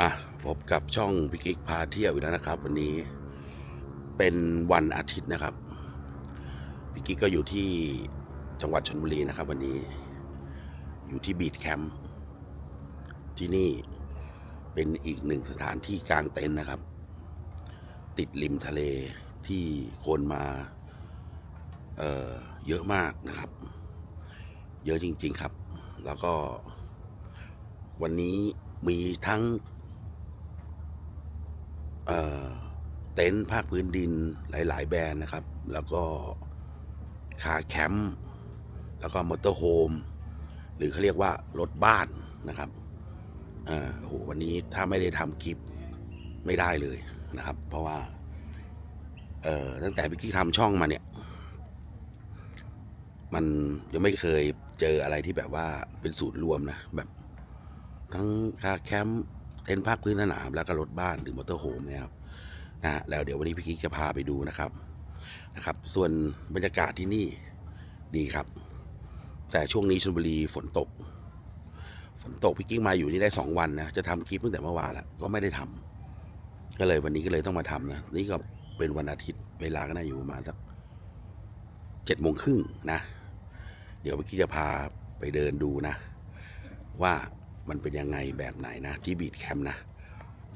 อะพบกับช่องพิกิกพาเที่ยวอีกแล้วนะครับ วันนี้เป็นวันอาทิตย์นะครับพิกิกก็อยู่ที่จังหวัดชนบุรีนะครับ วันนี้อยู่ที่บีดแคมป์ที่นี่เป็นอีกหนึ่งสถานที่กลางเต็นท์นะครับ ติดริมทะเลที่คนมาเออเยอะมากนะครับ เยอะจริง ๆครับ แล้วก็วันนี้มีทั้ง เต็นท์ภาคพื้นดินหลาย ๆ แบรนด์นะครับ แล้วก็คาร์แคมป์แล้วก็มอเตอร์โฮมหรือเขาเรียกว่ารถบ้านนะครับอ่อโอ้โหวันนี้ถ้าไม่ได้ทำคลิปไม่ได้เลยนะครับ เพราะว่าเอ่อตั้งแต่พี่กี้ทำช่องมาเนี่ย มันยังไม่เคยเจออะไรที่แบบว่าเป็นศูนย์รวมนะแบบ ทั้งคาร์แคมป์ เต็นท์ภาคพื้นสนามแล้วก็รถบ้านหรือมอเตอร์โฮมเนี่ยครับนะแล้วเดี๋ยววันนี้พี่กิ๊กจะพาไปดูนะครับนะครับ ส่วนบรรยากาศที่นี่ดีครับ แต่ช่วงนี้ชลบุรีฝนตก ฝนตกพี่กิ๊กมาอยู่นี่ได้สองวันนะจะทำคลิปตั้งแต่เมื่อวานแล้วก็ไม่ได้ทำก็เลยวันนี้ก็เลยต้องมาทำนะนี่ก็เป็นวันอาทิตย์เวลาก็น่าอยู่ประมาณสักเจ็ดโมงครึ่งนะ เดี๋ยวพี่กิ๊กจะพาไปเดินดูนะ ว่า มันเป็นยังไงแบบไหนนะ ที่บีดแคมป์นะ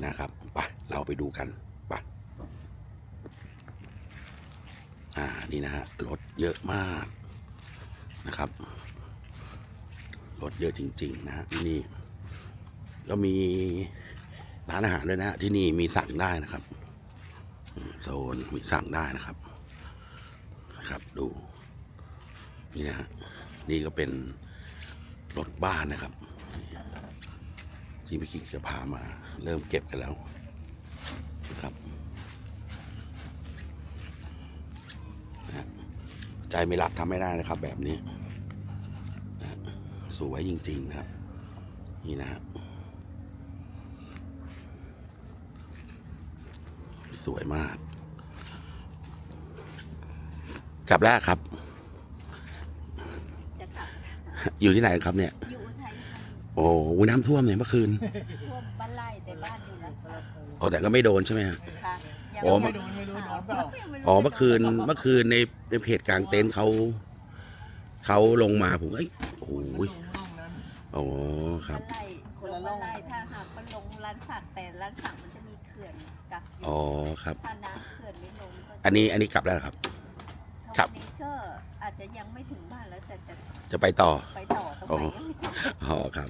นะครับไปเราไปดูกันไปอ่านี่นะฮะรถเยอะมากนะครับรถเยอะจริง ๆ นะฮะที่นี่ก็มีร้านอาหารด้วยนะฮะที่นี่มีสั่งได้นะครับโซนมีสั่งได้นะครับนะครับดูนี่นะฮะนี่ก็เป็นรถบ้านนะครับ ที่พี่กิ๊กจะพามา เริ่มเก็บกันแล้วนะครับนะฮะใจไม่รักทำไม่ได้นะครับ แบบนี้นะฮะสวยจริงๆนะครับ นี่นะฮะสวยมากกลับแล้วครับจะกลับ อยู่ที่ไหนครับเนี่ยอยู่อุทัยค่ะโอ้โหน้ำท่วมเนี่ยเมื่อคืนท่วมบ้านไร่แต่บ้านอยู่รักษาโอ้แต่ก็ไม่โดนใช่ไหมฮะ ค่ะยังโอ้ไม่ไม่โดนไม่โดนนอนเปล่าอ๋อเมื่อคืนเมื่อคืนในในเพจกลางเต็นท์เขาเขาลงมาผมก็เอ้ยโอ้โหอ๋อครับ บ้านไร่คนละบ้านไร่ถ้าหากมันลงร้านสักแต่ร้านสักมันจะมีเขื่อนกับอ๋อครับ ถ้าน้ำเขื่อนไม่ลงก็อันนี้อันนี้กลับแล้วเหรอครับ ครับ วันนี้ก็อาจจะยังไม่ถึงบ้านแล้วแต่จะจะไปต่อ ไปต่อตรงอ๋อไหนยังไม่ถึงอ๋อครับ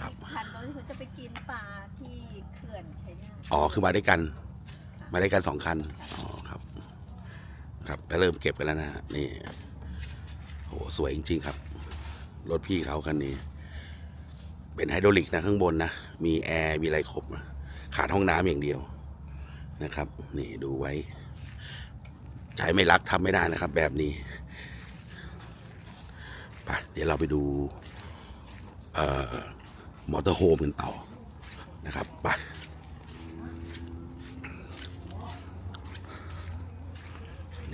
เพราะอีกคันก็คือจะไปกินปลาที่เขื่อนชัยนาทอ๋อคือมาด้วยกัน มาด้วยกันสองคันอ๋อครับ ครับแล้วเริ่มเก็บกันแล้วนะฮะนี่โหสวยจริง ๆ ครับ รถพี่เขาคันนี้ เป็นไฮดรอลิกนะข้างบนนะ มีแอร์ มีอะไรครบนะขาดห้องน้ำอย่างเดียวนะครับ นี่ดูไว้ ใจไม่รักทำไม่ได้นะครับ แบบนี้ไปเดี๋ยวเราไปดู เอ่อ มอเตอร์โฮมกันต่อนะครับไป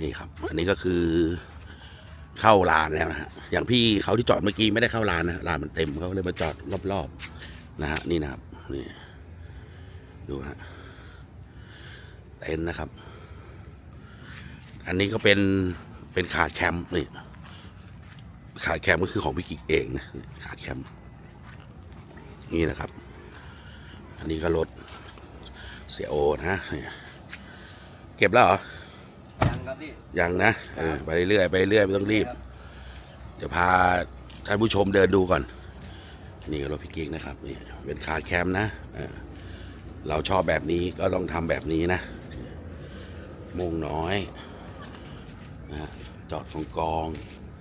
นี่ครับ อันนี้ก็คือเข้าลานแล้วนะฮะอย่างพี่เขาที่จอดเมื่อกี้ไม่ได้เข้าลานนะลานมันเต็มเขาเลยมาจอดรอบๆนะฮะนี่นะครับนี่ดูฮะเต็นท์นะครับ อันนี้ก็เป็นเป็นขาแคมป์นี่ขาแคมป์ก็คือของพี่กิกเองนะขาแคมป์ นี่นะครับ อันนี้ก็รถเสียโอนะนี่เก็บแล้วเหรอ ยังครับพี่ ยังนะเออไปเรื่อยๆไปเรื่อยไม่ต้องรีบ เดี๋ยวพาท่านผู้ชมเดินดูก่อน นี่ก็รถพี่กิ๊กนะครับนี่เป็นคาแคมป์นะเออเราชอบแบบนี้ก็ต้องทำแบบนี้นะโมุงน้อยนะฮะจอดกองกอง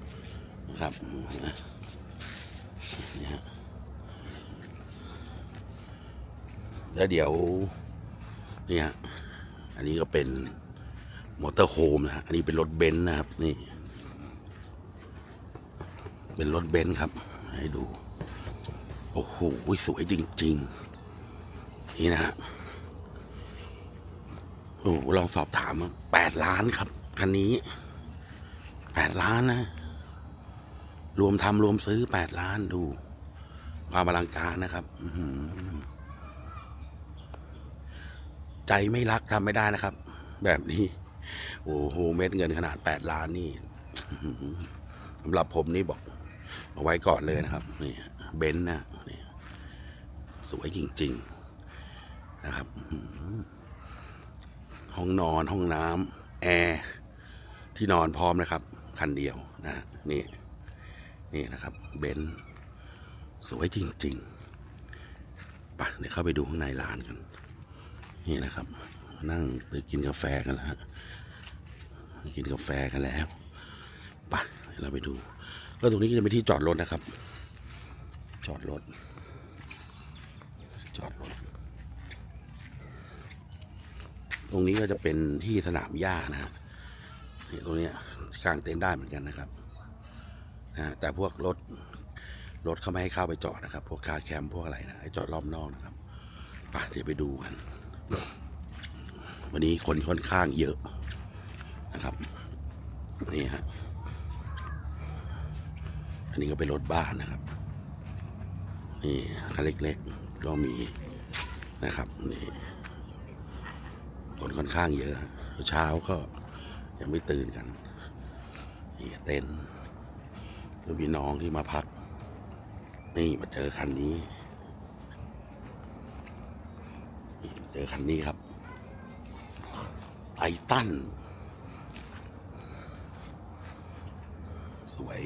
ๆนะครับนะนี่ฮะ แล้วเดี๋ยวนี่ฮะอันนี้ก็เป็นมอเตอร์โฮมนะฮะอันนี้เป็นรถเบนซ์นะครับ นี่ เป็นรถเบนซ์ครับ ให้ดู โอ้โหสวยจริง ๆ นี่นะฮะโอ้โหลองสอบถามแปดล้านครับ คันนี้แปดล้านนะ รวมทำรวมซื้อแปดล้านดู ความอลังการนะครับ อื ใจไม่รักทำไม่ได้นะครับ แบบนี้ โอ้โหเม็ดเงินขนาดแปดล้านนี่อื้อหือสำหรับผมนี่บอก เอาไว้ก่อนเลยนะครับ นี่เบนซ์นะนี่สวยจริง ๆ นะครับ ห้องนอนห้องน้ำแอร์ที่นอนพร้อมนะครับ คันเดียวนะฮะนี่ นี่นะครับ เบนซ์สวยจริงๆไปเดี๋ยวเข้าไปดูข้างในร้านกัน นี่นะครับนั่งตื่กินกาแฟกันแล้วกินกาแฟกันแล้วไปเดี๋ยวเราไปดู ก็ตรงนี้ก็จะเป็นที่จอดรถนะครับ จอดรถ จอดรถ ตรงนี้ก็จะเป็นที่สนามหญ้านะฮะนี่ตรงนี้กางเต็นท์ได้เหมือนกันนะครับนะแต่พวกรถรถเขาไม่ให้เข้าไปจอดนะครับ พวกคาร์แคมพวกอะไรนะให้จอดรอบนอกนะครับไปเดี๋ยวไปดูกัน วันนี้คนค่อนข้างเยอะนะครับนี่ฮะอันนี้ก็เป็นรถบ้านนะครับ นี่คันเล็กๆก็มีนะครับนี่คนค่อนข้างเยอะ เช้าก็ยังไม่ตื่นกันนี่เต็นท์แล้วมีน้องที่มาพัก นี่มาเจอคันนี้ เจอคันนี้ครับ ไททันสวย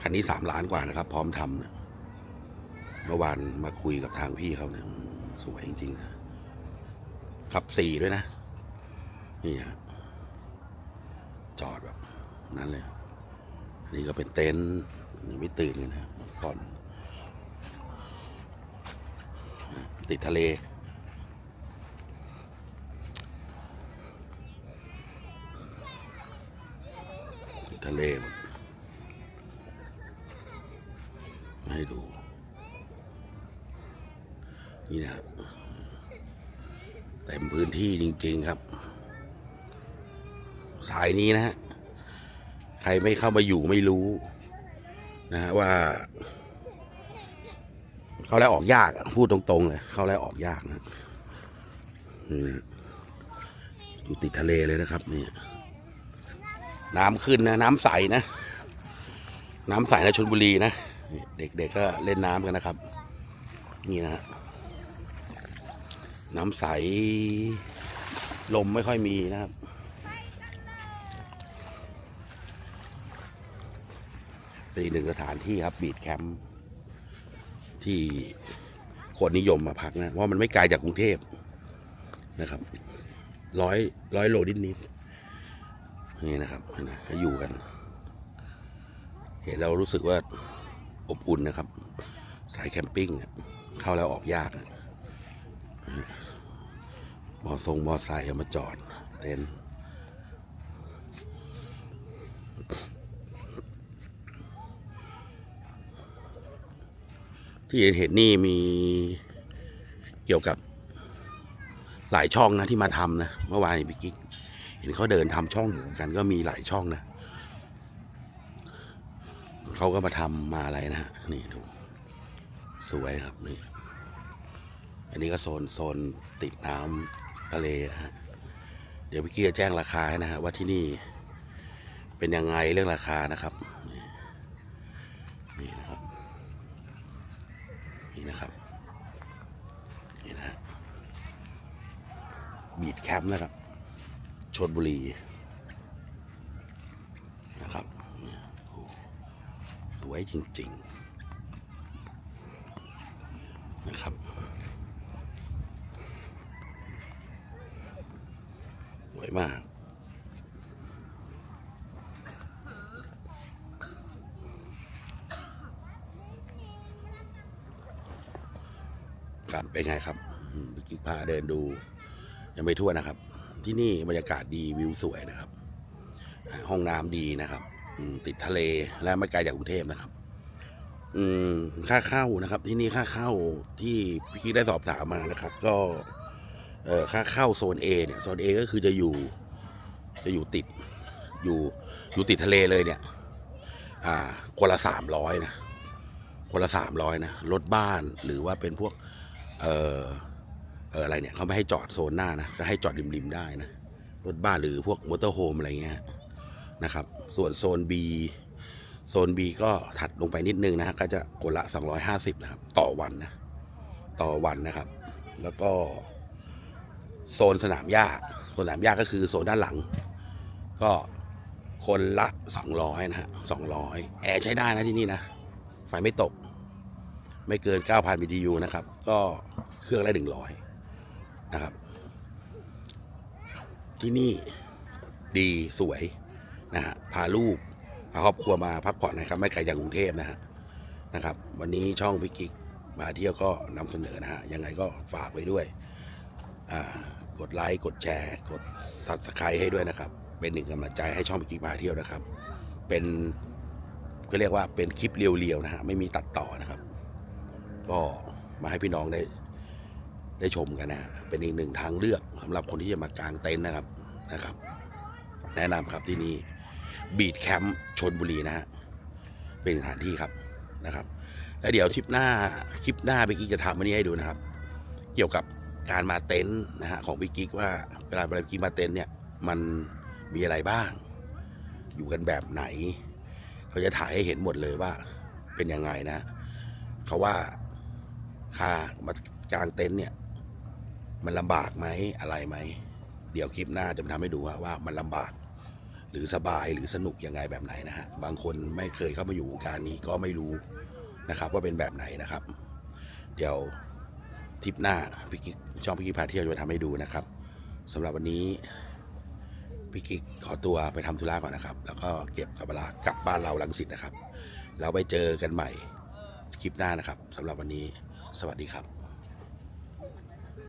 คันนี้สามล้านกว่านะครับ พร้อมทำเนี่ยเมื่อวานมาคุยกับทางพี่เขาเนี่ยสวยจริงๆนะขับสี่ด้วยนะ นี่ฮะจอดแบบนั้นเลย นี่ก็เป็นเต็นท์ยังไม่ตื่นกันนะก่อน ติดทะเล ทะเลมาให้ดู นี่นะครับเต็มพื้นที่จริง ๆ ครับ สายนี้นะฮะ ใครไม่เข้ามาอยู่ไม่รู้ นะฮะว่า เขาแล้วออกยาก พูดตรงๆเลยเขาแล้วออกยากนะอยู่ติดทะเลเลยนะครับนี่ น้ำขึ้นนะ น้ำใสนะ น้ำใสนะชนบุรีนะ เด็กๆก็เล่นน้ำกันนะครับ นี่นะฮะน้ำใส ลมไม่ค่อยมีนะครับเป็นอีกหนึ่งสถานที่ครับบีดแคมป์ที่คนนิยมมาพักนะ เพราะมันไม่ไกลจากกรุงเทพนะครับ ร้อยร้อยโลนิดนิด นี่นะครับเห็นะก็อยู่กัน เห็นเรารู้สึกว่าอบอุ่นนะครับ สายแคมปิ้งเข้าแล้วออกยากมอทรงมอไซค์เอามาจอดเต็นท์ที่เห็นเห็นนี่มีเกี่ยวกับหลายช่องนะที่มาทำนะ เมื่อวานพี่กิ๊ก เห็นเขาเดินทำช่องอยู่เหมือนกันก็มีหลายช่องนะเขาก็มาทำมาอะไรนะฮะนี่ดูสวยครับนี่อันนี้ก็โซนโซนติดน้ำทะเลนะฮะเดี๋ยวพี่กิ๊กจะแจ้งราคาให้นะฮะว่าที่นี่ เป็นยังไงเรื่องราคานะครับนี่นี่นะครับนี่นะครับนี่นะฮะบีดแคมป์นะครับ ชนบุรีนะครับสวยจริง ๆ นะครับสวยมากครับเป็นไงครับเมื่อกี้พาเดินดู ยังไม่ทั่วนะครับ ที่นี่บรรยากาศดีวิวสวยนะครับ ห้องน้ำดีนะครับติดทะเลและไม่ไกลจากกรุงเทพนะครับ อืมค่าเข้านะครับ ที่นี่ค่าเข้าที่พี่ได้สอบถามมานะครับ ก็ เออค่าเข้าโซน A เนี่ยโซน A ก็คือจะอยู่ จะอยู่ติด อยู่อยู่ติดทะเลเลยเนี่ย อ่า คนละสามร้อยนะคนละสามร้อยนะรถบ้านหรือว่าเป็นพวก เอ่อ เอออะไรเนี่ยเขาไม่ให้จอดโซนหน้านะก็ให้จอดริมๆได้นะรถบ้านหรือพวกมอเตอร์โฮมอะไรเงี้ยนะครับ ส่วนโซน B โซน B ก็ถัดลงไปนิดนึงนะฮะก็จะคนละ 250 นะครับ ต่อวันนะ ต่อวันนะครับ แล้วก็ โซนสนามหญ้าโซนสนามหญ้าก็คือโซนด้านหลัง ก็คนละ 200 นะฮะ200 แอร์ใช้ได้นะที่นี่นะ ไฟไม่ตก ไม่เกิน 9,000 BTU นะครับ ก็เครื่องละ100 นะครับ ที่นี่ดีสวยนะฮะพาลูกพาครอบครัวมาพักผ่อนนะครับ ไม่ไกลจากกรุงเทพนะฮะนะครับ วันนี้ช่องพิกิกมาเที่ยวก็นำเสนอนะฮะยังไงก็ฝากไว้ด้วยกดไลค์กดแชร์ กดซับสไครต์ให้ด้วยนะครับ เป็นหนึ่งกำลังใจให้ช่องพิกิกพาเที่ยวนะครับ เป็นก็เรียกว่าเป็นคลิปเรียวๆนะฮะไม่มีตัดต่อนะครับ ก็มาให้พี่น้องได้ ได้ชมกันนะเป็นอีกหนึ่งทางเลือกสำหรับคนที่จะมากางเต็นท์นะครับนะครับ แนะนำครับที่นี่บีดแคมป์ชนบุรีนะฮะเป็นสถานที่ครับนะครับ แล้วเดี๋ยวทริปหน้าคลิปหน้าพี่กิ๊กจะทำอันนี้ให้ดูนะครับ เกี่ยวกับการมาเต็นท์นะฮะของพี่กิ๊กว่าเวลาเวลาพี่กิ๊กมาเต็นท์เนี่ยมันมีอะไรบ้าง อยู่กันแบบไหน เขาจะถ่ายให้เห็นหมดเลยว่าเป็นยังไงนะเขาว่าค่ามากางเต็นท์เนี่ย มันลำบากไหมอะไรไหม เดี๋ยวคลิปหน้าจะมาทำให้ดูว่าว่ามันลำบาก หรือสบายหรือสนุกยังไงแบบไหนนะฮะบางคนไม่เคยเข้ามาอยู่วงการนี้ก็ไม่รู้นะครับ ว่าเป็นแบบไหนนะครับ เดี๋ยวทริปหน้าพี่กิ๊กช่องพี่กิ๊กพาเที่ยวจะมาทำให้ดูนะครับสำหรับวันนี้พี่กิ๊กขอตัวไปทำธุระก่อนนะครับ แล้วก็เก็บสัมภาระกลับบ้านเราลังสิตนะครับแล้วไปเจอกันใหม่คลิปหน้านะครับสำหรับวันนี้ สวัสดีครับ